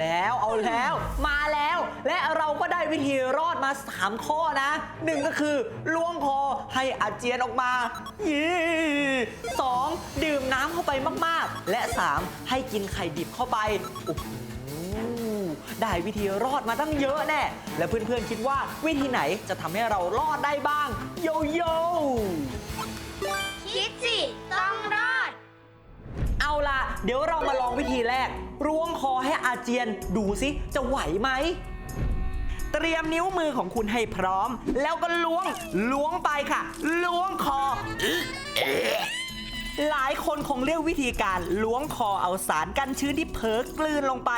แล้วเอาแล้วมาแล้ว และเราก็ได้วิธีรอดมา 3 ข้อนะหนึ่งก็คือล้วงคอให้อาเจียนออกมายี่สองดื่มน้ำเข้าไปมากๆ และ 3 ให้กินไข่ดิบเข้าไปได้วิธีรอดมาตั้งเยอะแน่ และเพื่อนๆคิดว่าวิธีไหนจะทำให้เรารอดได้บ้าง โยโย เดี๋ยวเรามาลองวิธีแรกร่วงคอให้อาเจียนดูสิจะไหวไหม เตรียมนิ้วมือของคุณให้พร้อม แล้วก็ล้วงล้วงไปค่ะ ล้วงคอ เรียกวิธีการล้วงคอเอาสารกันชื้นที่เพิกกลืนลงไป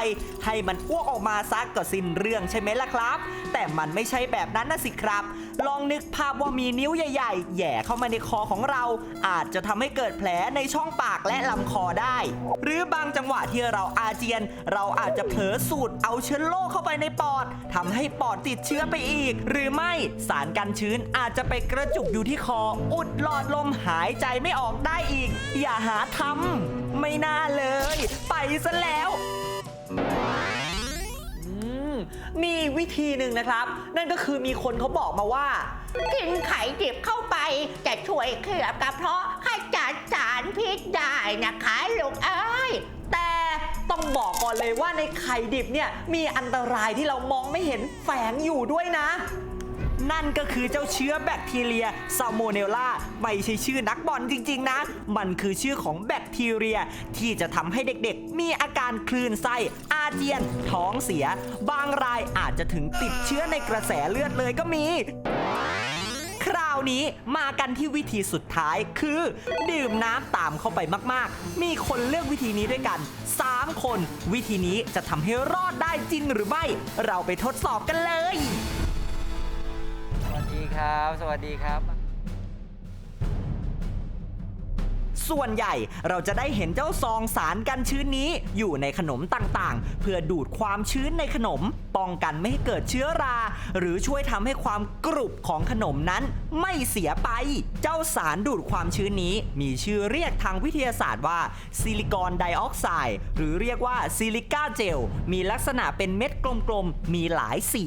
ให้มันอ้วกออกมาซักก็สิ้นเรื่องใช่ไหมล่ะครับ แต่มันไม่ใช่แบบนั้นนะสิครับ ลองนึกภาพว่ามีนิ้วใหญ่ ๆแหย่เข้ามาในคอของเรา อาจจะทำให้เกิดแผลในช่องปากและลำคอได้ หรือบางจังหวะที่เราอาเจียน เราอาจจะเผลอสูดเอาเชื้อโรคเข้าไปในปอดทำให้ปอดติดเชื้อไปอีก หรือไม่สารกันชื้นอาจจะไปกระจุกอยู่ที่คอ อุดหลอดลมหายใจไม่ออกได้อีก อย่าหาททำไม่น่าเลย ไปซะแล้วอืมมีอีกวิธีหนึ่งนะครับ นั่นก็คือมีคนเขาบอกมาว่า กินไข่ดิบเข้าไปจะช่วยเคลือบกระเพาะขจัดสารพิษได้นะคะลูกเอ้ยแต่ต้องบอกก่อนเลยว่าในไข่ดิบเนี่ยมีอันตรายที่เรามองไม่เห็นแฝงอยู่ด้วยนะ นั่นก็คือเจ้าเชื้อแบคทีเรียซาโมเนลลาไม่ใช่ชื่อนักบอลจริงๆนะ มันคือชื่อของแบคทีเรีย ที่จะทำให้เด็กๆ มีอาการคลื่นไส้ อาเจียน ท้องเสีย บางรายอาจจะถึงติดเชื้อในกระแสเลือดเลยก็มีคราวนี้มากันที่วิธีสุดท้ายคือ ดื่มน้ำตามเข้าไปมากๆ มีคนเลือกวิธีนี้ด้วยกัน 3 คน วิธีนี้จะทำให้รอดได้จริงหรือไม่ เราไปทดสอบกันเลย ดีครับ สวัสดีครับ ส่วนใหญ่เราจะได้เห็นเจ้าซองสารกันชื้นนี้อยู่ในขนมต่างๆ เพื่อดูดความชื้นในขนม ป้องกันไม่ให้เกิดเชื้อรา หรือช่วยทำให้ความกรุบของขนมนั้นไม่เสียไป เจ้าสารดูดความชื้นนี้ มีชื่อเรียกทางวิทยาศาสตร์ว่าซิลิคอนไดออกไซด์หรือเรียกว่าซิลิก้าเจล มีลักษณะเป็นเม็ดกลมๆ มีหลายสี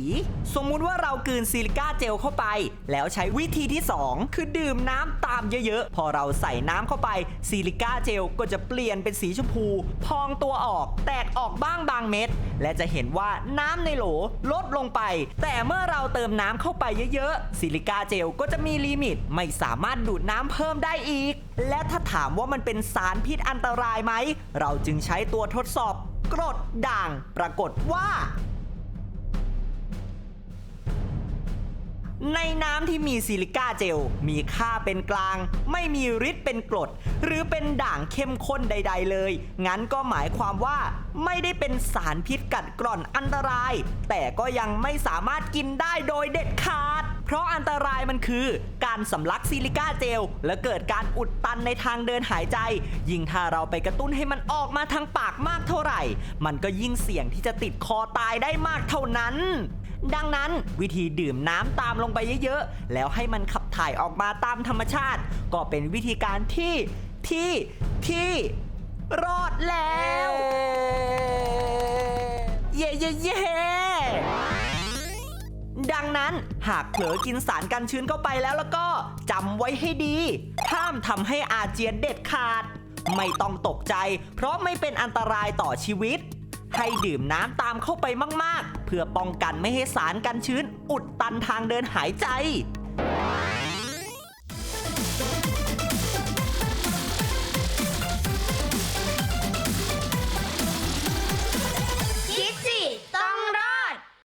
สมมุติว่าเรากืนซิลิก้าเจลเข้าไป แล้วใช้วิธีที่ 2 คือดื่มน้ำตามเยอะๆ พอเราใส่น้ำเข้าไปซิลิก้าเจลก็จะเปลี่ยนเป็นสีชมพู พองตัวออก แตกออกบ้างบางเม็ด และจะเห็นว่าน้ำในโหลลดลงไป แต่เมื่อเราเติมน้ำเข้าไปเยอะๆ ซิลิก้าเจลก็จะมีลิมิต ไม่สามารถดูดน้ำเพิ่มได้อีก และถ้าถามว่ามันเป็นสารพิษอันตรายไหม เราจึงใช้ตัวทดสอบกรดด่าง ปรากฏว่า ในน้ำที่มีซิลิก้าเจล มีค่าเป็นกลาง ไม่มีฤทธิ์เป็นกรด หรือเป็นด่างเข้มข้นใด ๆ เลย งั้นก็หมายความว่าไม่ได้เป็นสารพิษกัดกร่อนอันตราย แต่ก็ยังไม่สามารถกินได้โดยเด็ดขาด เพราะอันตรายมันคือ การสำลักซิลิก้าเจล และเกิดการอุดตันในทางเดินหายใจ ยิ่งถ้าเราไปกระตุ้นให้มันออกมาทางปากมากเท่าไหร่ มันก็ยิ่งเสี่ยงที่จะติดคอตายได้มากเท่านั้น ดังนั้นวิธีดื่มน้ำตามลงไปเยอะๆ แล้วให้มันขับถ่ายออกมาตามธรรมชาติ ก็เป็นวิธีการที่ที่ที่รอดแล้ว เย่เย่เย่ดังนั้นหากเผลอกินสารกันชื้นเข้าไปแล้วแล้วก็จำไว้ให้ดี ห้ามทำให้อาเจียนเด็ดขาด ไม่ต้องตกใจ เพราะไม่เป็นอันตรายต่อชีวิต ให้ดื่มน้ำตามเข้าไปมาก ๆ เพื่อป้องกันไม่ให้สารกันชื้น อุดตันทางเดินหายใจ